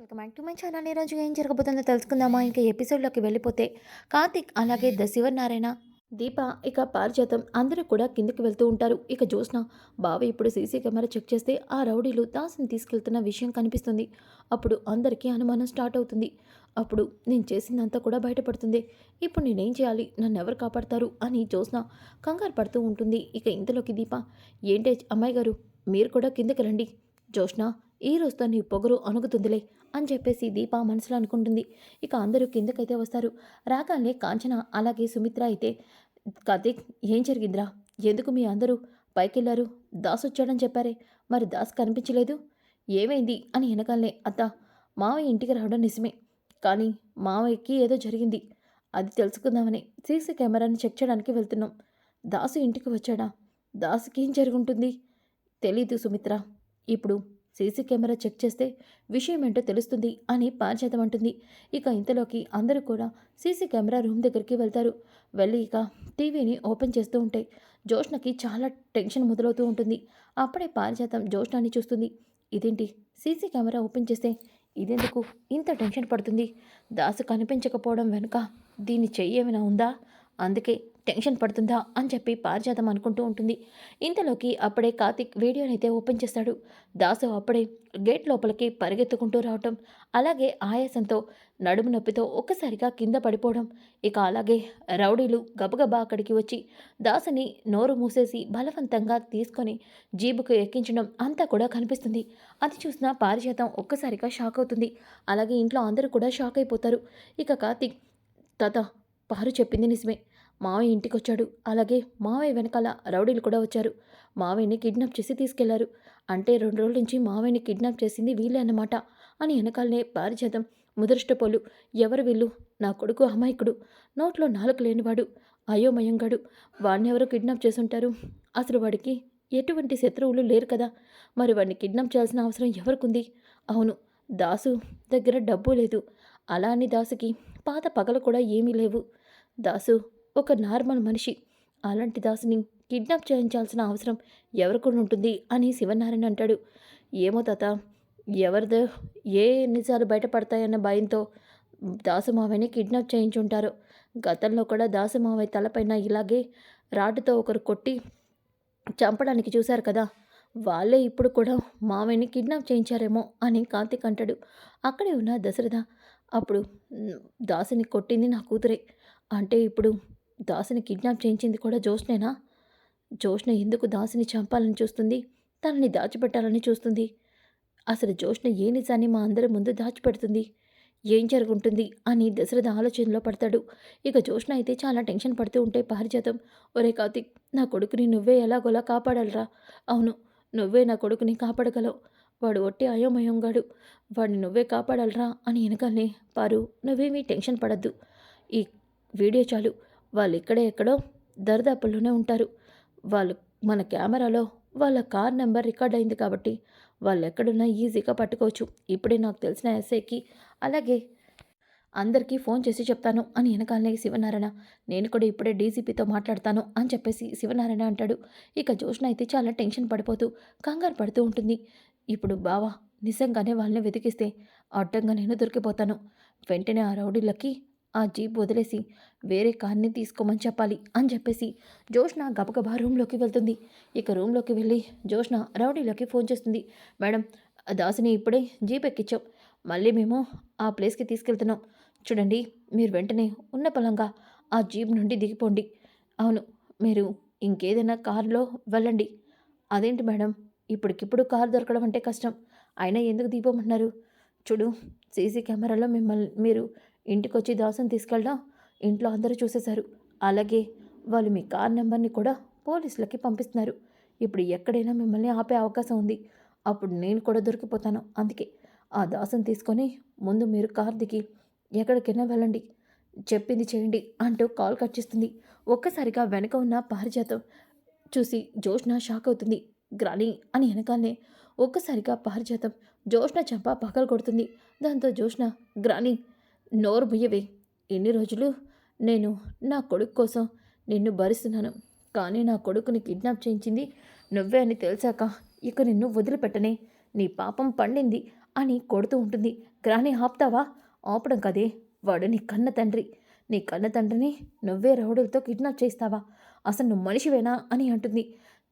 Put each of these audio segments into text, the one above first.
Welcome back to my channel. ఈరోజు ఏం జరగబోతుందో తెలుసుకుందామా? ఇంకా ఎపిసోడ్లోకి వెళ్ళిపోతే కార్తిక్ అలాగే ద శివనారాయణ దీప ఇక పారిజాతం అందరూ కూడా కిందకి వెళ్తూ ఉంటారు. ఇక జ్యోత్స్న బావ ఇప్పుడు సీసీ కెమెరా చెక్ చేస్తే ఆ రౌడీలు దాసుని తీసుకెళ్తున్న విషయం కనిపిస్తుంది. అప్పుడు అందరికీ అనుమానం స్టార్ట్ అవుతుంది. అప్పుడు నేను చేసిందంతా కూడా బయటపడుతుంది. ఇప్పుడు నేనేం చేయాలి? నన్ను ఎవరు కాపాడతారు? అని జ్యోత్స్న కంగారు పడుతూ ఉంటుంది. ఇక ఇంతలోకి దీప ఏంటే అమ్మాయి గారు మీరు కూడా కిందకి రండి. జోష్న ఈ రోజుతో నీ పొగరు అణుగుతుందిలే అని చెప్పేసి దీప మనసులో అనుకుంటుంది. ఇక అందరూ కిందకైతే వస్తారు. రాగానే కాంచన అలాగే సుమిత్ర అయితే కార్తీక్ ఏం జరిగిందిరా? ఎందుకు మీ అందరూ పైకెళ్ళారు దాస్ వచ్చాడని చెప్పారే. మరి దాస్ కనిపించలేదు? ఏమైంది? అని వెనకాలనే అత్త మావయ్య ఇంటికి రావడం నిజమే. కానీ మావయ్యకి ఏదో జరిగింది. అది తెలుసుకుందామని సీసీ కెమెరాని చెక్ చేయడానికి వెళ్తున్నాం. దాసు ఇంటికి వచ్చాడా? దాసుకి ఏం జరుగుంటుంది? తెలీదు సుమిత్ర. ఇప్పుడు సీసీ కెమెరా చెక్ చేస్తే విషయం ఏంటో తెలుస్తుంది అని పారిజాతం అంటుంది. ఇక ఇంతలోకి అందరూ కూడా సీసీ కెమెరా రూమ్ దగ్గరికి వెళ్తారు. వెళ్ళి ఇక టీవీని ఓపెన్ చేస్తూ ఉంటే జోష్నకి చాలా టెన్షన్ మొదలవుతూ ఉంటుంది. అప్పుడే పారిజాతం జోష్నాన్ని చూస్తుంది. ఇదేంటి? సీసీ కెమెరా ఓపెన్ చేస్తే ఇదెందుకు ఇంత టెన్షన్ పడుతుంది? దాసు కనిపించకపోవడం వెనుక దీని చెయ్యి ఏమైనా ఉందా? అందుకే టెన్షన్ పడుతుందా అని చెప్పి పారిజాతం అనుకుంటూ ఉంటుంది. ఇంతలోకి అప్పుడే కార్తిక్ వీడియోనైతే అయితే ఓపెన్ చేస్తాడు. దాసు అప్పుడే గేట్ లోపలికి పరిగెత్తుకుంటూ రావటం అలాగే ఆయాసంతో నడుము నొప్పితో ఒక్కసారిగా కింద పడిపోవడం ఇక అలాగే రౌడీలు గబగబా అక్కడికి వచ్చి దాసుని నోరు మూసేసి బలవంతంగా తీసుకొని జీబుకు ఎక్కించడం అంతా కూడా కనిపిస్తుంది. అది చూసిన పారిజాతం ఒక్కసారిగా షాక్ అవుతుంది. అలాగే ఇంట్లో అందరూ కూడా షాక్ అయిపోతారు. ఇక కార్తిక్ తాత పారు చెప్పింది నిజమే. మావయ్య ఇంటికి వచ్చాడు అలాగే మావయ్య వెనకాల రౌడీలు కూడా వచ్చారు. మావయ్యని కిడ్నాప్ చేసి తీసుకెళ్ళారు. అంటే రెండు రోజుల నుంచి మావయ్యని కిడ్నాప్ చేసింది వీళ్ళే అన్నమాట అని వెనకాలనే పారిజాతం. ముదృష్టపోలు ఎవరు వీళ్ళు? నా కొడుకు అమాయకుడు. నోట్లో నాలుగు లేనివాడు అయోమయంగాడు. ఎవరు కిడ్నాప్ చేసుంటారు అసలు వాడికి ఎటువంటి శత్రువులు లేరు కదా. మరి వాడిని కిడ్నాప్ చేయాల్సిన అవసరం ఎవరికుంది? అవును దాసు దగ్గర డబ్బు లేదు. అలా అని దాసుకి పాత పగలు కూడా ఏమీ లేవు. దాసు ఒక నార్మల్ మనిషి. అలాంటి దాసుని కిడ్నాప్ చేయించాల్సిన అవసరం ఎవరికి ఉంటుంది అని శివనారాయణ అంటాడు. ఏమో తాత ఎవరిదో ఏ నిజాలు బయటపడతాయన్న భయంతో దాసమావయ్యని కిడ్నాప్ చేయించుంటారు. గతంలో కూడా దాసమావయ్య తలపైన ఇలాగే రాడ్డుతో ఒకరు కొట్టి చంపడానికి చూశారు కదా. వాళ్ళే ఇప్పుడు కూడా మావయ్యని కిడ్నాప్ చేయించారేమో అని కార్తీక్ అంటాడు. అక్కడే ఉన్న దశరథ అప్పుడు దాసుని కొట్టింది నా కూతురే. అంటే ఇప్పుడు దాసిని కిడ్నాప్ చేయించింది కూడా జోష్నేనా? జోష్న ఎందుకు దాసిని చంపాలని చూస్తుంది? తనని దాచిపెట్టాలని చూస్తుంది. అసలు జోష్న ఏ నిజాన్ని మా అందరి ముందు దాచిపెడుతుంది? ఏం జరుగుంటుంది? అని దశరథ ఆలోచనలో పడతాడు. ఇక జోష్న అయితే చాలా టెన్షన్ పడుతూ ఉంటే పారిజాతం. ఒరే కార్తిక్ నా కొడుకుని నువ్వే ఎలాగోలా కాపాడాలరా. అవును నువ్వే నా కొడుకుని కాపాడగలవు. వాడు ఒట్టి అయోమయంగాడు. వాడిని నువ్వే కాపాడాలరా అని వెనకాలనే పారు. నువ్వేమీ టెన్షన్ పడద్దు. ఈ వీడియో చాలు. వాళ్ళు ఇక్కడే ఎక్కడో దరిదాపుల్లోనే ఉంటారు. వాళ్ళు మన కెమెరాలో వాళ్ళ కార్ నెంబర్ రికార్డ్ అయింది కాబట్టి వాళ్ళు ఎక్కడున్నా ఈజీగా పట్టుకోవచ్చు. ఇప్పుడే నాకు తెలిసిన ఎస్ఐకి అలాగే అందరికీ ఫోన్ చేసి చెప్తాను అని వెనకాలనే శివనారాయణ నేను కూడా ఇప్పుడే డీజీపీతో మాట్లాడతాను అని చెప్పేసి శివనారాయణ అంటాడు. ఇక జోష్న అయితే చాలా టెన్షన్ పడిపోతూ కంగారు పడుతూ ఉంటుంది. ఇప్పుడు బావా నిజంగానే వాళ్ళని వెతికిస్తే అడ్డంగా నేను దొరికిపోతాను. వెంటనే ఆ రౌడీలకి ఆ జీప్ వదిలేసి వేరే కార్ని తీసుకోమని చెప్పాలి అని చెప్పేసి జోష్న గబగబా రూమ్లోకి వెళ్తుంది. ఇక రూమ్లోకి వెళ్ళి జోష్న రౌడీలోకి ఫోన్ చేస్తుంది. మేడం దాసిని ఇప్పుడే జీప్ ఎక్కించాం మళ్ళీ మేము ఆ ప్లేస్కి తీసుకెళ్తున్నాం. చూడండి మీరు వెంటనే ఉన్న పలంగా ఆ జీప్ నుండి దిగిపోండి. అవును మీరు ఇంకేదైనా కారులో వెళ్ళండి. అదేంటి మేడం ఇప్పటికిప్పుడు కారు దొరకడం అంటే కష్టం. అయినా ఎందుకు దిగిపోమంటున్నారు? చూడు సీసీ కెమెరాలో మిమ్మల్ని మీరు ఇంటికొచ్చి దాసం తీసుకెళ్ళడం ఇంట్లో అందరూ చూసేశారు. అలాగే వాళ్ళు మీ కార్ నెంబర్ని కూడా పోలీసులకి పంపిస్తున్నారు. ఇప్పుడు ఎక్కడైనా మిమ్మల్ని ఆపే అవకాశం ఉంది. అప్పుడు నేను కూడా దొరికిపోతాను. అందుకే ఆ దాసం తీసుకొని ముందు మీరు కార్ దిగి ఎక్కడికైనా వెళ్ళండి. చెప్పింది చేయండి అంటూ కాల్ కట్ చేస్తుంది. ఒక్కసారిగా వెనక ఉన్న పారిజాతం చూసి జోష్న షాక్ అవుతుంది. గ్రాని అని వెనకాలనే ఒక్కసారిగా పారిజాతం జోష్న చంప పగలు కొడుతుంది దాంతో జోష్న గ్రాని నోరు ముయ్యవే. ఎన్ని రోజులు నేను నా కొడుకు కోసం నిన్ను భరిస్తున్నాను. కానీ నా కొడుకుని కిడ్నాప్ చేయించింది నువ్వే అని తెలిసాక ఇక నిన్ను వదిలిపెట్టనే. నీ పాపం పండింది అని కొడుతూ ఉంటుంది. గ్రాని ఆపుతావా? ఆపడం కదే. వాడు నీ కన్న తండ్రి. నీ కన్న తండ్రిని నువ్వే రౌడీలతో కిడ్నాప్ చేస్తావా అసలు నువ్వు మనిషివేనా అని అంటుంది.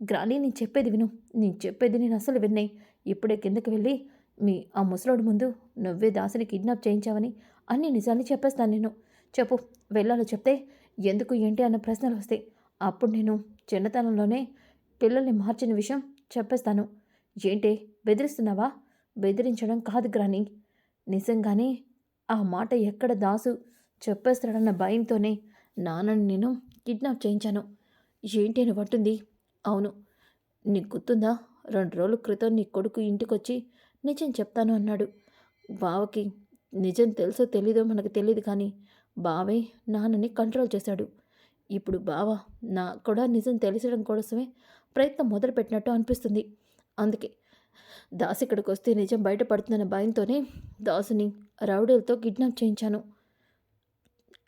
గ్రాని నేను చెప్పేది విను. నేను చెప్పేది నేను అసలు విన్నాయి ఇప్పుడే కిందకి వెళ్ళి మీ ఆ ముసలోడి ముందు నువ్వే దాసిని కిడ్నాప్ చేయించావని అన్ని నిజాన్ని చెప్పేస్తాను నేను. చెప్పు వెళ్ళాలో చెప్తే ఎందుకు ఏంటి అన్న ప్రశ్నలు వస్తాయి. అప్పుడు నేను చిన్నతనంలోనే పిల్లల్ని మార్చిన విషయం చెప్పేస్తాను. ఏంటి బెదిరిస్తున్నావా? బెదిరించడం కాదు గ్రాని. నిజంగానే ఆ మాట ఎక్కడ దాసు చెప్పేస్తాడన్న భయంతోనే నాన్నని నేను కిడ్నాప్ చేయించాను. ఏంటి అని పట్టుంది. అవును నీకు గుర్తుందా? రెండు రోజుల క్రితం నీ కొడుకు ఇంటికొచ్చి నిజం చెప్తాను అన్నాడు. బావకి నిజం తెలుసో తెలీదో మనకు తెలియదు కానీ బావే నాన్నని కంట్రోల్ చేశాడు. ఇప్పుడు బావ నా కూడా నిజం తెలిసడం కోసమే ప్రయత్నం మొదలుపెట్టినట్టు అనిపిస్తుంది. అందుకే దాస్ ఇక్కడికి వస్తే నిజం బయటపడుతుందన్న భయంతోనే దాసుని రౌడీలతో కిడ్నాప్ చేయించాను.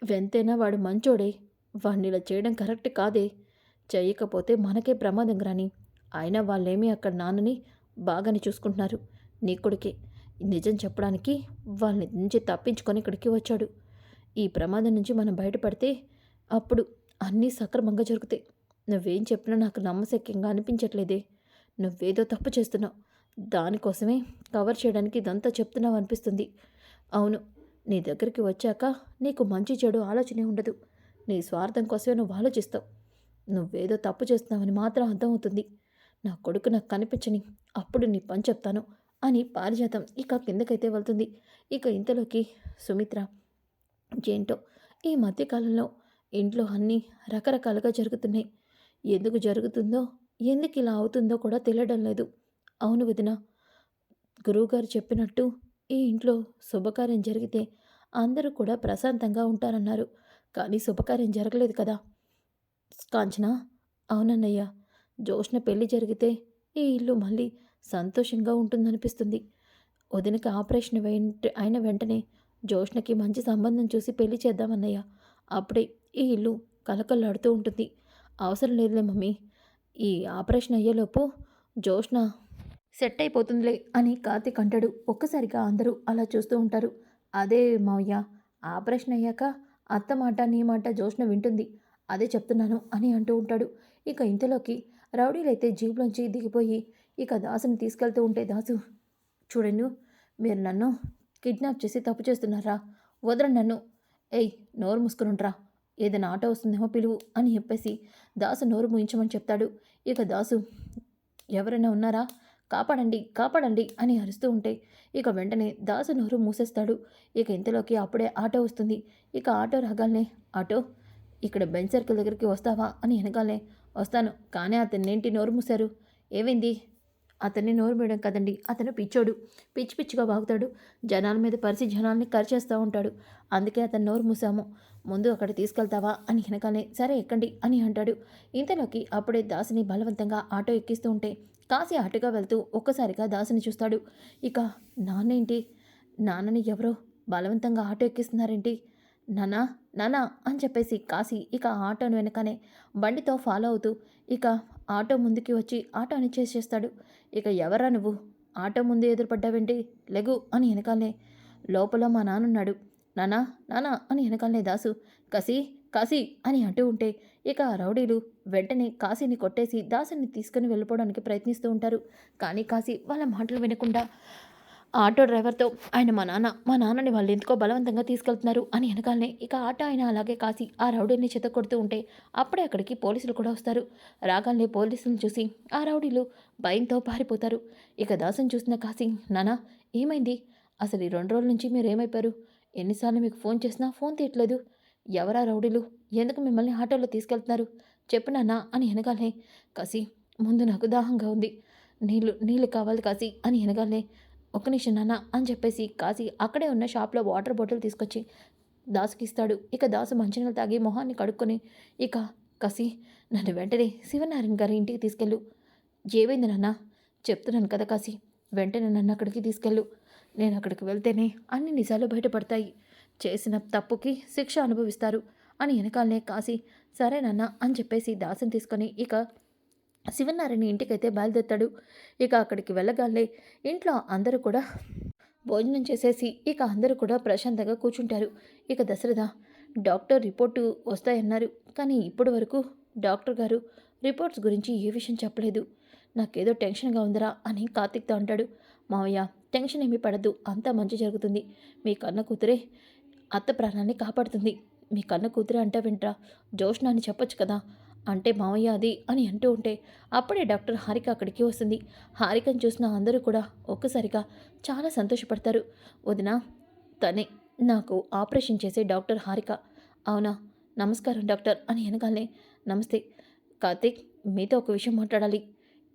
వెంతైనా వాడు మంచోడే వాడిని ఇలా చేయడం కరెక్ట్ కాదే చేయకపోతే మనకే ప్రమాదం రాని. అయినా వాళ్ళేమీ అక్కడ నాన్నని బాగానే చూసుకుంటున్నారు. నీ కొడుకే నిజం చెప్పడానికి వాళ్ళని నుంచి తప్పించుకొని ఇక్కడికి వచ్చాడు. ఈ ప్రమాదం నుంచి మనం బయటపడితే అప్పుడు అన్నీ సక్రమంగా జరుగుతాయి. నువ్వేం చెప్పినా నాకు నమ్మశక్యంగా అనిపించట్లేదే. నువ్వేదో తప్పు చేస్తున్నావు. దానికోసమే కవర్ చేయడానికి ఇదంతా చెప్తున్నావు అనిపిస్తుంది. అవును నీ దగ్గరికి వచ్చాక నీకు మంచి చెడు ఆలోచనే ఉండదు. నీ స్వార్థం కోసమే నువ్వు ఆలోచిస్తావు. నువ్వేదో తప్పు చేస్తున్నావని మాత్రం అర్థమవుతుంది. నా కొడుకు నాకు కనిపించని అప్పుడు నీ పని చెప్తాను. అని పారిజాతం ఇక కిందకైతే వెళ్తుంది. ఇక ఇంతలోకి సుమిత్ర ఏంటో ఈ మధ్యకాలంలో ఇంట్లో అన్నీ రకరకాలుగా జరుగుతున్నాయి. ఎందుకు జరుగుతుందో ఎందుకు ఇలా అవుతుందో కూడా తెలియడం లేదు. అవును వదిన గురువుగారు చెప్పినట్టు ఈ ఇంట్లో శుభకార్యం జరిగితే అందరూ కూడా ప్రశాంతంగా ఉంటారన్నారు. కానీ శుభకార్యం జరగలేదు కదా. కాంచన అవునన్నయ్య జోష్న పెళ్ళి జరిగితే ఈ ఇల్లు మళ్ళీ సంతోషంగా ఉంటుందనిపిస్తుంది. వదినకి ఆపరేషన్ వెంట అయిన వెంటనే జోష్ణకి మంచి సంబంధం చూసి పెళ్ళి చేద్దామన్నయ్య అప్పుడే ఈ ఇల్లు కలకల్లాడుతూ ఉంటుంది. అవసరం లేదులే మమ్మీ. ఈ ఆపరేషన్ అయ్యేలోపు జోష్ణ సెట్ అయిపోతుందిలే అని కార్తీక్ అంటాడు. ఒక్కసారిగా అందరూ అలా చూస్తూ ఉంటారు. అదే మావయ్య ఆపరేషన్ అయ్యాక అత్త మాట నీ మాట జోష్ణ వింటుంది. అదే చెప్తున్నాను అని అంటూ ఉంటాడు. ఇక ఇంతలోకి రౌడీలైతే జీప్లోంచి దిగిపోయి ఇక దాసుని తీసుకెళ్తూ ఉంటే దాసు చూడండి మీరు నన్ను కిడ్నాప్ చేసి తప్పు చేస్తున్నారా? వదరండి నన్ను. ఏయ్ నోరు మూసుకునుంట్రా ఏదైనా ఆటో వస్తుందేమో పిలువు అని చెప్పేసి దాసు నోరు మూయించమని చెప్తాడు. ఇక దాసు ఎవరైనా ఉన్నారా? కాపాడండి కాపాడండి అని అరుస్తూ ఉంటే ఇక వెంటనే దాసు నోరు మూసేస్తాడు. ఇక ఇంతలోకి అప్పుడే ఆటో వస్తుంది. ఇక ఆటో రాగానే ఆటో ఇక్కడ బెంచ్ సర్కిల్ దగ్గరికి వస్తావా? అని వెనకాలే వస్తాను కానీ అతన్నేంటి నోరు మూశారు? ఏమైంది? అతన్ని నోరు మూయడం కదండి. అతను పిచ్చోడు. పిచ్చి పిచ్చిగా వాగుతాడు. జనాల మీద పరిచి జనాల్ని కరిచేస్తూ ఉంటాడు. అందుకే అతను నోరు మూసాము ముందు అక్కడ తీసుకెళ్తావా? అని వెనకాలే సరే ఎక్కండి అని అంటాడు. ఇంతలోకి అప్పుడే దాసిని బలవంతంగా ఆటో ఎక్కిస్తూ ఉంటే కాసి అటుగా వెళ్తూ ఒక్కసారిగా దాసిని చూస్తాడు. ఇక నాన్నేంటి? నాన్నని ఎవరో బలవంతంగా ఆటో ఎక్కిస్తున్నారేంటి? నానా నానా అని చెప్పేసి కాసి ఇక ఆటోను వెనకనే బండితో ఫాలో అవుతూ ఇక ఆటో ముందుకి వచ్చి ఆటోని చేసేస్తాడు. ఇక ఎవరా నువ్వు? ఆటో ముందు ఎదురుపడ్డావేంటి? లెగు అని వెనకాలనే. లోపల మా నాన్నున్నాడు నానా నానా అని వెనకాలనే దాసు. కసి కాసి అని అంటూ ఉంటే ఇక ఆ రౌడీలు వెంటనే కాశీని కొట్టేసి దాసుని తీసుకుని వెళ్ళిపోవడానికి ప్రయత్నిస్తూ ఉంటారు. కానీ కాశీ వాళ్ళ మాటలు వినకుండా ఆటో డ్రైవర్తో ఆయన మా నాన్న మా నాన్నని వాళ్ళు ఎందుకో బలవంతంగా తీసుకెళ్తున్నారు అని వెనకాలనే ఇక ఆటో ఆయన అలాగే కాసి ఆ రౌడీని చెత్త కొడుతూ ఉంటే అప్పుడే అక్కడికి పోలీసులు కూడా వస్తారు. రాగానే పోలీసులను చూసి ఆ రౌడీలు భయంతో పారిపోతారు. ఇక దాసం చూసిన కాసి నానా ఏమైంది? అసలు ఈ రెండు రోజుల నుంచి మీరు ఏమైపోయారు? ఎన్నిసార్లు మీకు ఫోన్ చేసినా ఫోన్ తీయట్లేదు. ఎవరా రౌడీలు? ఎందుకు మిమ్మల్ని ఆటోలో తీసుకెళ్తున్నారు? చెప్పు నాన్న అని వెనకాలనే కాసి ముందు నాకు దాహంగా ఉంది. నీళ్ళు నీళ్ళు కావాలి కాసి అని వెనకాలనే ఒక్క నిమిషం నాన్న అని చెప్పేసి కాసి అక్కడే ఉన్న షాప్లో వాటర్ బాటిల్ తీసుకొచ్చి దాసుకి ఇస్తాడు. ఇక దాసు మంచినీళ్ళు తాగి మొహాన్ని కడుక్కొని ఇక కసి నన్ను వెంటనే శివనారాయణ గారి ఇంటికి తీసుకెళ్ళు. ఏమైంది నాన్న? చెప్తున్నాను కదా కాసి వెంటనే నన్ను అక్కడికి తీసుకెళ్ళు. నేను అక్కడికి వెళ్తేనే అన్ని నిజాలు బయటపడతాయి. చేసిన తప్పుకి శిక్ష అనుభవిస్తారు. అని వెనకాలనే కాసి సరేనన్నా అని చెప్పేసి దాసుని తీసుకొని ఇక శివనారాయణ ఇంటికైతే బయలుదేరుతాడు. ఇక అక్కడికి వెళ్ళగానే ఇంట్లో అందరూ కూడా భోజనం చేసేసి ఇక అందరూ కూడా ప్రశాంతంగా కూర్చుంటారు. ఇక దశరథ డాక్టర్ రిపోర్టు వస్తాయన్నారు. కానీ ఇప్పటి వరకు డాక్టర్ గారు రిపోర్ట్స్ గురించి ఏ విషయం చెప్పలేదు. నాకేదో టెన్షన్గా ఉందిరా అని కార్తిక్తో అంటాడు. మావయ్య టెన్షన్ ఏమీ పడద్దు. అంతా మంచి జరుగుతుంది. మీ కన్న కూతురే అత్త ప్రాణాన్ని కాపాడుతుంది. మీ కన్న కూతురే అంటా వింట్రా? జోష్ణ అని చెప్పొచ్చు కదా. అంటే మావయ్య అది అని అంటూ ఉంటే అప్పుడే డాక్టర్ హారిక అక్కడికి వస్తుంది. హారికను చూసిన అందరూ కూడా ఒక్కసారిగా చాలా సంతోషపడతారు. వదిన తనే నాకు ఆపరేషన్ చేసే డాక్టర్ హారిక. అవునా? నమస్కారం డాక్టర్ అని అనగానే నమస్తే. కార్తీక్ మీతో ఒక విషయం మాట్లాడాలి.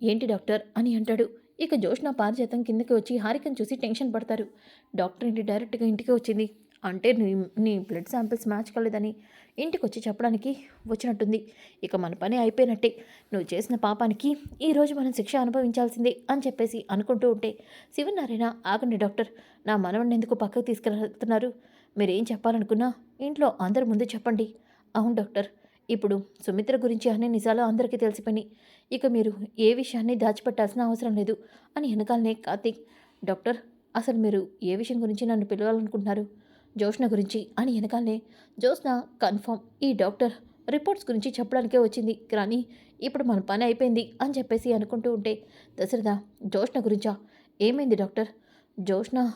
ఏంటి డాక్టర్ అని అంటాడు. ఇక జోష్న పారిజాతం కిందకి వచ్చి హారికను చూసి టెన్షన్ పడతారు. డాక్టర్ ఇంటి డైరెక్ట్గా ఇంటికి వచ్చింది. అంటే నీ నీ బ్లడ్ శాంపిల్స్ మ్యాచ్ కాలేదని ఇంటికి వచ్చి చెప్పడానికి వచ్చినట్టుంది. ఇక మన పని అయిపోయినట్టే. నువ్వు చేసిన పాపానికి ఈరోజు మనం శిక్ష అనుభవించాల్సిందే అని చెప్పేసి అనుకుంటూ ఉంటే శివనారాయణ ఆగండి డాక్టర్. నా మనవడిని ఎందుకు పక్కకు తీసుకెళ్తున్నారు? మీరేం చెప్పాలనుకున్నా ఇంట్లో అందరి ముందు చెప్పండి. అవును డాక్టర్. ఇప్పుడు సుమిత్ర గురించి అనే నిజాలు అందరికీ తెలిసిపోయినాయి. ఇక మీరు ఏ విషయాన్ని దాచిపెట్టాల్సిన అవసరం లేదు అని వెనకాలనే కార్తీక్ డాక్టర్ అసలు మీరు ఏ విషయం గురించి నన్ను పిలవాలనుకుంటున్నారు? జోష్న గురించి అని వెనకాలనే జోష్న కన్ఫర్మ్ ఈ డాక్టర్ రిపోర్ట్స్ గురించి చెప్పడానికే వచ్చింది. కానీ ఇప్పుడు మన పని అయిపోయింది అని చెప్పేసి అనుకుంటూ ఉంటే దశరథ జోష్న గురించా? ఏమైంది డాక్టర్? జోష్న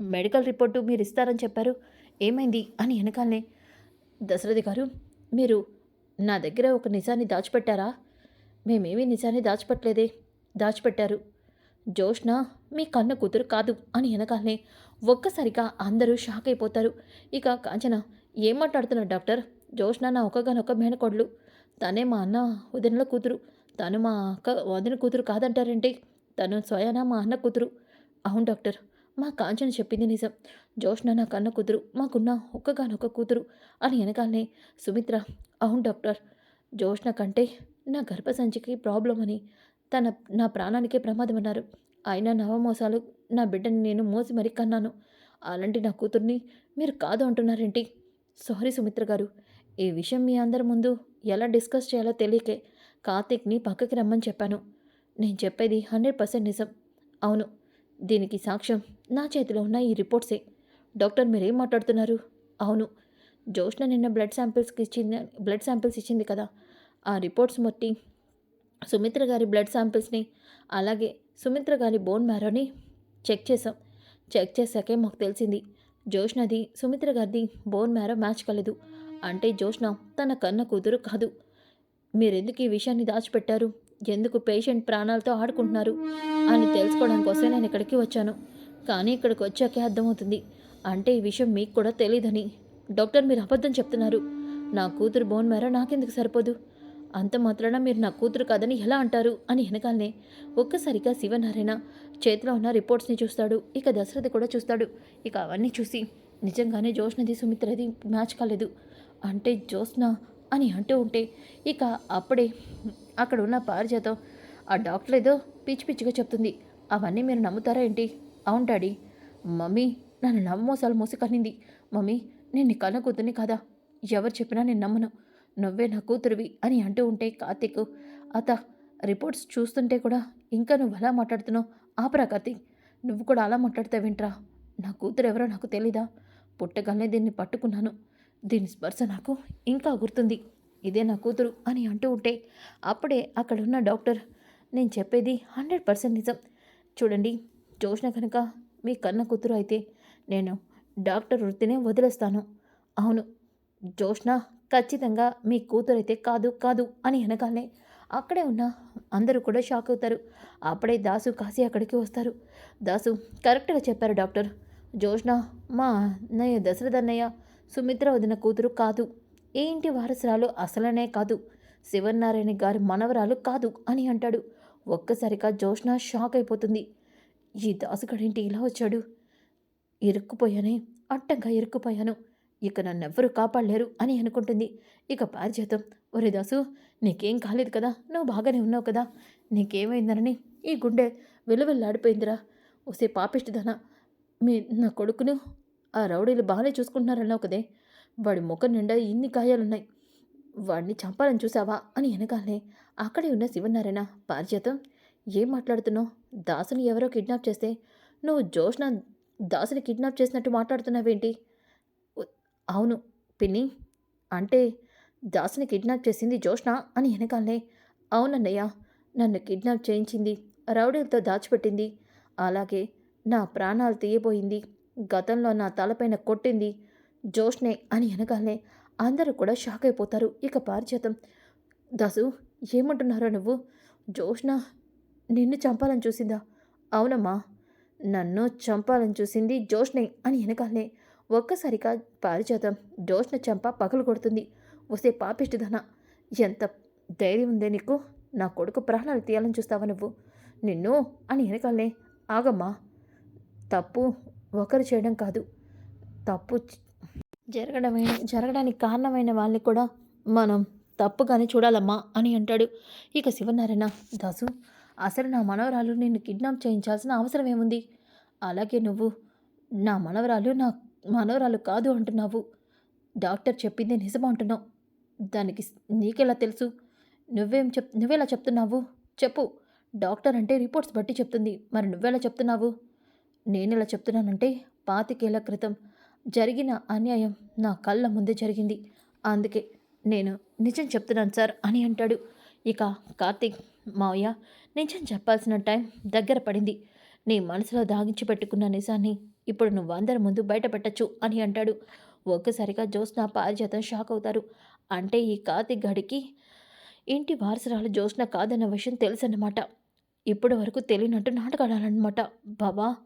మెడికల్ రిపోర్టు మీరు ఇస్తారని చెప్పారు. ఏమైంది అని వెనకాలనే దశరథి గారు మీరు నా దగ్గర ఒక నిజాన్ని దాచిపెట్టారా? మేమేమీ నిజాన్ని దాచిపెట్టలేదే. దాచిపెట్టారు. జోష్న మీ కన్న కూతురు కాదు అని వెనకాలనే ఒక్కసారిగా అందరూ షాక్ అయిపోతారు. ఇక కాంచన ఏం మాట్లాడుతున్నారు డాక్టర్? జోష్న నా ఒక్కగానొక్క మేనకోడలు. తనే మా అన్న వదినల కూతురు. తను మా అక్క వదిన కూతురు కాదంటారేంటి? తను స్వయానా మా అన్న కూతురు. అవును డాక్టర్ మా కాంచన చెప్పింది నిజం. జోష్న నా కన్న కూతురు మాకున్న ఒక్కగానొక్క కూతురు అని వెనకాలనే సుమిత్ర అవును డాక్టర్ జోష్న కంటే నా గర్భసంచికి ప్రాబ్లం అని తన నా ప్రాణానికే ప్రమాదం అన్నారు అయినా నవమోసాలు నా బిడ్డని నేను మోసి మరీ కన్నాను. అలాంటి నా కూతుర్ని మీరు కాదు అంటున్నారేంటి? సారీ సుమిత్ర గారు. ఈ విషయం మీ అందరి ముందు ఎలా డిస్కస్ చేయాలో తెలియకే కార్తీక్ని పక్కకి రమ్మని చెప్పాను. నేను చెప్పేది హండ్రెడ్ పర్సెంట్ నిజం. అవును దీనికి సాక్ష్యం నా చేతిలో ఉన్న ఈ రిపోర్ట్సే. డాక్టర్ మీరేం మాట్లాడుతున్నారు? అవును జోష్న నిన్న బ్లడ్ శాంపిల్స్కి ఇచ్చింది బ్లడ్ శాంపిల్స్ ఇచ్చింది కదా. ఆ రిపోర్ట్స్ మొట్టి సుమిత్ర గారి బ్లడ్ శాంపిల్స్ని అలాగే సుమిత్ర గారి బోన్ మ్యారోని చెక్ చేసాం చెక్ చేశాకే మాకు తెలిసింది జోష్నది సుమిత్ర గారిది బోన్ మ్యారో మ్యాచ్ కలదు. అంటే జోష్న తన కన్న కూతురు కాదు. మీరెందుకు ఈ విషయాన్ని దాచిపెట్టారు? ఎందుకు పేషెంట్ ప్రాణాలతో ఆడుకుంటున్నారు? అని తెలుసుకోవడం కోసం నేను ఇక్కడికి వచ్చాను. కానీ ఇక్కడికి వచ్చాకే అర్థమవుతుంది. అంటే ఈ విషయం మీకు కూడా తెలియదని డాక్టర్ మీరు అబద్ధం చెప్తున్నారు. నా కూతురు బోన్ మ్యారో నాకెందుకు సరిపోదు? అంత మాత్రాన మీరు నా కూతురు కాదని ఎలా అంటారు? అని వెనకాలనే ఒక్కసారిగా శివనారాయణ చేతిలో ఉన్న రిపోర్ట్స్ని చూస్తాడు. ఇక దశరథి కూడా చూస్తాడు. ఇక అవన్నీ చూసి నిజంగానే జోష్నది సుమిత్రది మ్యాచ్ కాలేదు. అంటే జోస్న అని అంటూ ఉంటే ఇక అప్పుడే అక్కడ ఉన్న పారిజాతం ఆ డాక్టర్ ఏదో పిచ్చి పిచ్చిగా చెప్తుంది. అవన్నీ మీరు నమ్ముతారా ఏంటి? అవును డాడీ. మమ్మీ నన్ను నమ్మోసాలు మోసకనింది మమ్మీ నేను నీ కన్న కూతుర్ని కదా? ఎవరు చెప్పినా నేను నమ్మను. నువ్వే నా కూతురివి అని అంటూ ఉంటే కార్తీక్ అత రిపోర్ట్స్ చూస్తుంటే కూడా ఇంకా నువ్వు అలా మాట్లాడుతున్నావు? ఆపరా కార్తీక్. నువ్వు కూడా అలా మాట్లాడతావేంట్రా నా కూతురు ఎవరో నాకు తెలీదా? పుట్టగానే దీన్ని పట్టుకున్నాను. దీని స్పర్శ నాకు ఇంకా గుర్తుంది. ఇదే నా కూతురు అని అంటూ ఉంటే అప్పుడే అక్కడున్న డాక్టర్ నేను చెప్పేది హండ్రెడ్ పర్సెంట్ నిజం. చూడండి జోష్న కనుక మీ కన్న కూతురు అయితే నేను డాక్టర్ వృత్తినే వదిలేస్తాను. అవును జోష్న ఖచ్చితంగా మీ కూతురైతే కాదు కాదు అని వెనకాలనే అక్కడే ఉన్న అందరూ కూడా షాక్ అవుతారు. అప్పుడే దాసు కాశీ అక్కడికి వస్తారు. దాసు కరెక్ట్గా చెప్పారు డాక్టర్. జోష్న మా అన్నయ్య దశరథ అన్నయ్య సుమిత్ర వదిన కూతురు కాదు. ఏ ఇంటి వారసురాలు అసలనే కాదు. శివనారాయణ గారి మనవరాలు కాదు అని అంటాడు. ఒక్కసారిగా జోష్న షాక్ అయిపోతుంది. ఈ దాసుగడేంటి ఇలా వచ్చాడు? ఇరుక్కుపోయానే అట్టంగా ఇరుక్కుపోయాను. ఇక నన్నెవ్వరూ కాపాడలేరు అని అనుకుంటుంది. ఇక పారిజాతం ఒరే దాసు నీకేం కాలేదు కదా? నువ్వు బాగానే ఉన్నావు కదా? నీకేమైందనని ఈ గుండె వెలువెల్లాడిపోయిందిరా. ఒసే పాపిష్టిదనా మీ నా కొడుకును ఆ రౌడీలు బాగానే చూసుకుంటున్నారన్నావు కదే? వాడి ముఖం నిండా ఇన్ని గాయాలున్నాయి. వాడిని చంపాలని చూసావా అని వెనకాలనే అక్కడే ఉన్న శివనారాయణ పారిజాతం ఏం మాట్లాడుతున్నావు? దాసుని ఎవరో కిడ్నాప్ చేస్తే నువ్వు జోష్న దాసుని కిడ్నాప్ చేసినట్టు మాట్లాడుతున్నావేంటి? అవును పిన్ని. అంటే దాసుని కిడ్నాప్ చేసింది జోష్ణ అని వెనకాలనే అవునన్నయ్య నన్ను కిడ్నాప్ చేయించింది రౌడీలతో దాచిపెట్టింది. అలాగే నా ప్రాణాలు తీయబోయింది. గతంలో నా తలపైన కొట్టింది జోష్నే అని వెనకాలనే అందరూ కూడా షాక్ అయిపోతారు ఇక పారిచేతం దాసు ఏమంటున్నారో నువ్వు? జోష్ణ నిన్ను చంపాలని చూసిందా? అవునమ్మా నన్ను చంపాలని చూసింది జోష్నే అని వెనకాలనే ఒక్కసారిగా పారిజాతం. జోష్న చంప పగలు కొడుతుంది. వస్తే పాపిష్టిదన ఎంత ధైర్యం ఉందే నీకు? నా కొడుకు ప్రాణాలు తీయాలని చూస్తావా నువ్వు? నిన్ను అని వెనకాలనే. ఆగమ్మా. తప్పు ఒకరు చేయడం కాదు. తప్పు జరగడమైన జరగడమే జరగడానికి కారణమైన వాళ్ళని కూడా మనం తప్పుగానే చూడాలమ్మా అని అంటాడు. ఇక శివనారాయణ దాసు అసలు నా మనవరాలు నిన్ను కిడ్నాప్ చేయించాల్సిన అవసరం ఏముంది? అలాగే నువ్వు నా మనవరాలు నా మనోరాలు కాదు అంటున్నావు. డాక్టర్ చెప్పింది నిజం అంటున్నావు. దానికి నీకెలా తెలుసు? నువ్వేం చెప్ నువ్వెలా చెప్తున్నావు? చెప్పు. డాక్టర్ అంటే రిపోర్ట్స్ బట్టి చెప్తుంది. మరి నువ్వెలా చెప్తున్నావు? నేనెలా చెప్తున్నానంటే పాతికేళ్ళ క్రితం జరిగిన అన్యాయం నా కళ్ళ ముందే జరిగింది. అందుకే నేను నిజం చెప్తున్నాను సార్ అని అంటాడు. ఇక కార్తీక్ మావయ్య నిజం చెప్పాల్సిన టైం దగ్గర పడింది. నీ మనసులో దాగించి పెట్టుకున్న నిజాన్ని ఇప్పుడు నువ్వు అందరి ముందు బయటపెట్టచ్చు అని అంటాడు. ఒక్కసారిగా జ్యోత్స్న పారిజాతం షాక్ అవుతారు. అంటే ఈ కాతి గడికి ఇంటి వారసురాలు జ్యోత్స్న కాదన్న విషయం తెలుసన్నమాట. ఇప్పటి వరకు తెలియనట్టు నాటకాడాలన్నమాట. బాబా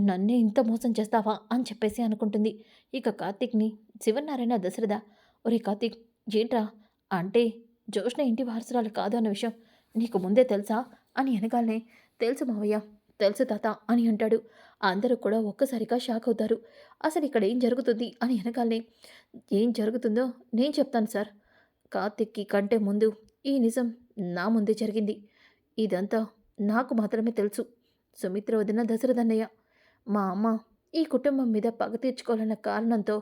నన్నే ఇంత మోసం చేస్తావా అని చెప్పేసి అనుకుంటుంది. ఇక కార్తీక్ని శివనారాయణ దశరథ ఒరే కార్తీక్ ఏంట్రా? అంటే జోష్న ఇంటి వారసురాలు కాదు అన్న విషయం నీకు ముందే తెలుసా? అని అనగానే తెలుసు మావయ్య. తెలుసు తాత అని అంటాడు. అందరూ కూడా ఒక్కసారిగా షాక్ అవుతారు. అసలు ఇక్కడ ఏం జరుగుతుంది అని వెనకాలనే ఏం జరుగుతుందో నేను చెప్తాను సార్. కార్తిక్కి కంటే ముందు ఈ నిజం నా ముందే జరిగింది. ఇదంతా నాకు మాత్రమే తెలుసు. సుమిత్ర వదిన దశరథన్నయ్య. మా అమ్మ ఈ కుటుంబం మీద పగ తీర్చుకోవాలన్న కారణంతో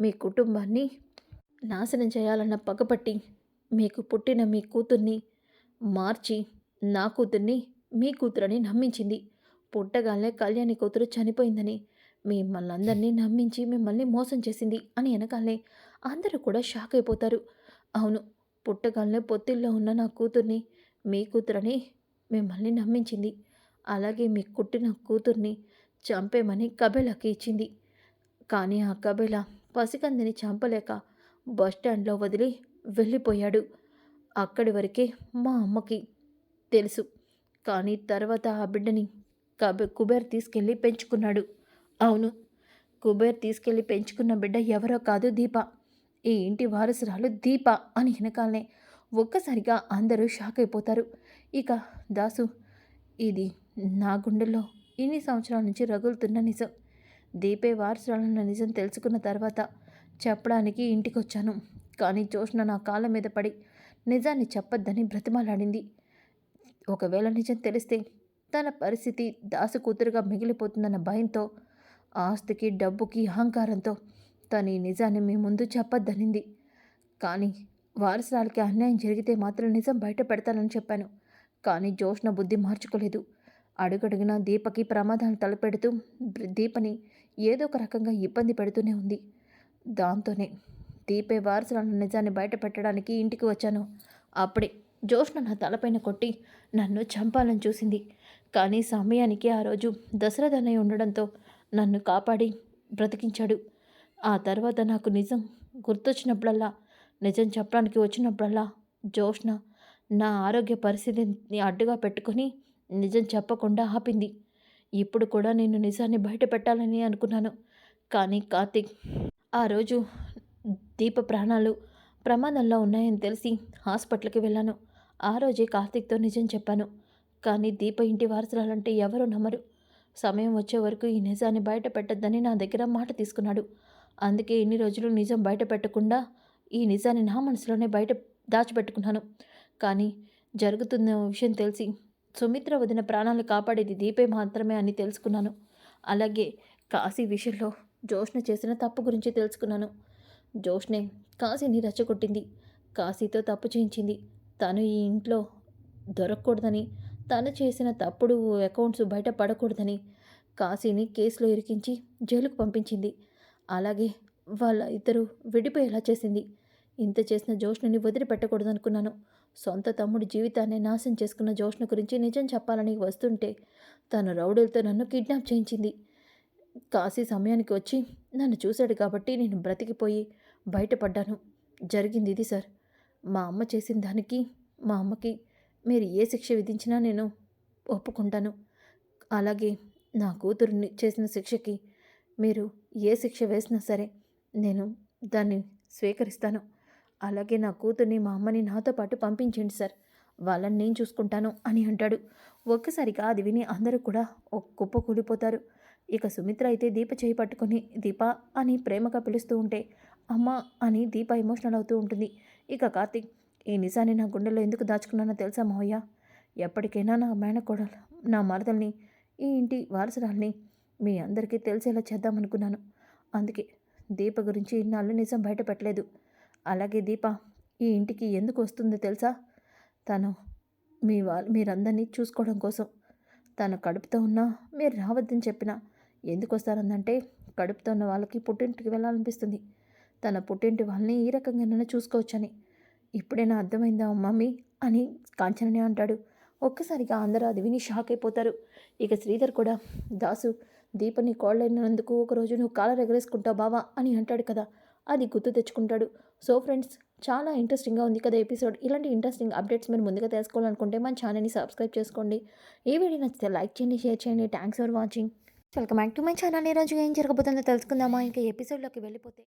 మీ కుటుంబాన్ని నాశనం చేయాలన్న పగపట్టి మీకు పుట్టిన మీ కూతుర్ని మార్చి నా కూతుర్ని మీ కూతురని నమ్మించింది. పుట్టగానే కళ్యాణి కూతురు చనిపోయిందని. మిమ్మల్ని అందరినీ నమ్మించి మిమ్మల్ని మోసం చేసింది అని వెనకాలే అందరూ కూడా షాక్ అయిపోతారు. అవును పుట్టగానే పొత్తిల్లో ఉన్న నా కూతుర్ని మీ కూతురని మిమ్మల్ని నమ్మించింది. అలాగే మీ కుట్టిన కూతుర్ని చంపేమని కబేలాకి ఇచ్చింది. కానీ ఆ కబేలా పసికందిని చంపలేక బస్టాండ్లో వదిలి వెళ్ళిపోయాడు. అక్కడి వరకే మా అమ్మకి తెలుసు. కానీ తర్వాత ఆ బిడ్డని కబ కుబేర్ తీసుకెళ్ళి పెంచుకున్నాడు. అవును కుబేర్ తీసుకెళ్ళి పెంచుకున్న బిడ్డ ఎవరో కాదు దీప. ఈ ఇంటి వారసురాలు దీప అని వెనకాలనే ఒక్కసారిగా అందరూ షాక్ అయిపోతారు. ఇక దాసు ఇది నా గుండెల్లో ఇన్ని సంవత్సరాల నుంచి రగులుతున్న నిజం. దీపే వారసురాలన్న నిజం తెలుసుకున్న తర్వాత చెప్పడానికి ఇంటికి వచ్చాను కానీ జోష్న నా కాళ్ళ మీద పడి నిజాన్ని చెప్పొద్దని బ్రతిమాలాడింది. ఒకవేళ నిజం తెలిస్తే తన పరిస్థితి దాసు కూతురుగా మిగిలిపోతుందన్న భయంతో ఆస్తికి డబ్బుకి అహంకారంతో తను ఈ నిజాన్ని మీ ముందు చెప్పొద్దనింది. కానీ వారసురాలకి అన్యాయం జరిగితే మాత్రం నిజం బయట పెడతానని చెప్పాను. కానీ జోష్న బుద్ధి మార్చుకోలేదు. అడుగడుగున దీపకి ప్రమాదాలు తలపెడుతూ దీపని ఏదో ఒక రకంగా ఇబ్బంది పెడుతూనే ఉంది. దాంతోనే దీపే వారసురాల నిజాన్ని బయట పెట్టడానికి ఇంటికి వచ్చాను. అప్పుడే జోష్న నా తలపైన కొట్టి నన్ను చంపాలని చూసింది. కానీ సమయానికి ఆ రోజు దసరా అన్నయ్య ఉండడంతో నన్ను కాపాడి బ్రతికించాడు. ఆ తర్వాత నాకు నిజం గుర్తొచ్చినప్పుడల్లా నిజం చెప్పడానికి వచ్చినప్పుడల్లా జోష్న నా ఆరోగ్య పరిస్థితిని అడ్డుగా పెట్టుకొని నిజం చెప్పకుండా ఆపింది. ఇప్పుడు కూడా నేను నిజాన్ని బయట పెట్టాలని అనుకున్నాను. కానీ కార్తీక్ ఆ రోజు దీప ప్రాణాలు ప్రమాదంలో ఉన్నాయని తెలిసి హాస్పిటల్కి వెళ్ళాను. ఆ రోజే కార్తీక్తో నిజం చెప్పాను. కానీ దీప ఇంటి వారసురాలంటే ఎవరూ నమ్మరు. సమయం వచ్చే వరకు ఈ నిజాన్ని బయట పెట్టద్దని నా దగ్గర మాట తీసుకున్నాడు. అందుకే ఇన్ని రోజులు నిజం బయట పెట్టకుండా ఈ నిజాన్ని నా మనసులోనే బయట దాచిపెట్టుకున్నాను. కానీ జరుగుతున్న విషయం తెలిసి సుమిత్ర వదిన ప్రాణాలు కాపాడేది దీపే మాత్రమే అని తెలుసుకున్నాను. అలాగే కాశీ విషయంలో జోష్న చేసిన తప్పు గురించి తెలుసుకున్నాను. జోష్నే కాశీని రెచ్చగొట్టింది. కాశీతో తప్పు చేయించింది. తను ఈ ఇంట్లో దొరకకూడదని తను చేసిన తప్పుడు అకౌంట్స్ బయట పడకూడదని కాశీని కేసులో ఇరికించి జైలుకు పంపించింది. అలాగే వాళ్ళ ఇద్దరు విడిపోయేలా చేసింది. ఇంత చేసిన జోష్ణని వదిలిపెట్టకూడదనుకున్నాను. సొంత తమ్ముడి జీవితాన్ని నాశనం చేసుకున్న జోష్ణ గురించి నిజం చెప్పాలని వస్తుంటే తను రౌడీలతో నన్ను కిడ్నాప్ చేయించింది. కాశీ సమయానికి వచ్చి నన్ను చూశాడు కాబట్టి నేను బ్రతికిపోయి బయటపడ్డాను. జరిగింది ఇది సార్. మా అమ్మ చేసిన దానికి మా అమ్మకి మీరు ఏ శిక్ష విధించినా నేను ఒప్పుకుంటాను. అలాగే నా కూతురుని చేసిన శిక్షకి మీరు ఏ శిక్ష వేసినా సరే నేను దాన్ని స్వీకరిస్తాను. అలాగే నా కూతుర్ని మా అమ్మని నాతో పాటు పంపించండి సార్. వాళ్ళని నేను చూసుకుంటాను అని అంటాడు. ఒక్కసారిగా అది విని అందరూ కూడా ఒక కుప్ప కూలిపోతారు. ఇక సుమిత్ర అయితే దీప చేయి పట్టుకొని దీప అని ప్రేమగా పిలుస్తూ ఉంటే అమ్మ అని దీప ఎమోషనల్ అవుతూ ఉంటుంది. ఇక కార్తీక్ ఈ నిజాన్ని నా గుండెలో ఎందుకు దాచుకున్నానో తెలుసా మావయ్య ఎప్పటికైనా నా మేనకోడలు నా మరదల్ని ఈ ఇంటి వారసురాల్ని మీ అందరికీ తెలిసేలా చేద్దామనుకున్నాను. అందుకే దీప గురించి ఇన్నాళ్ళు నిజం బయట పెట్టలేదు. అలాగే దీప ఈ ఇంటికి ఎందుకు వస్తుందో తెలుసా? తను మీ వా మీరందరినీ చూసుకోవడం కోసం. తను కడుపుతో ఉన్నా మీరు రావద్దని చెప్పినా ఎందుకు వస్తారందంటే కడుపుతో ఉన్న వాళ్ళకి పుట్టింటికి వెళ్ళాలనిపిస్తుంది. తన పుట్టింటి వాళ్ళని ఈ రకంగా నన్ను చూసుకోవచ్చని. ఇప్పుడైనా అర్థమైందా మమ్మీ అని కాంచననే అంటాడు. ఒక్కసారిగా అందరూ అది విని షాక్ అయిపోతారు. ఇక శ్రీధర్ కూడా దాసు దీపని కోళ్ళైనందుకు ఒకరోజు నువ్వు కాలర్ ఎగరేసుకుంటావు బావా అని అంటాడు కదా. అది గుర్తు తెచ్చుకుంటాడు. సో ఫ్రెండ్స్ చాలా ఇంట్రెస్టింగ్గా ఉంది కదా ఎపిసోడ్. ఇలాంటి ఇంట్రెస్టింగ్ అప్డేట్స్ మీరు ముందుగా తెలుసుకోవాలనుకుంటే మన ఛానల్ని సబ్స్క్రైబ్ చేసుకోండి. ఈ వీడియో నచ్చితే లైక్ చేయండి షేర్ చేయండి. Thanks for watching. Welcome back to my channel. ఈరోజు ఏం జరగబోతుందో తెలుసుకుందామా? ఇంకా ఎపిసోడ్లోకి వెళ్ళిపోతే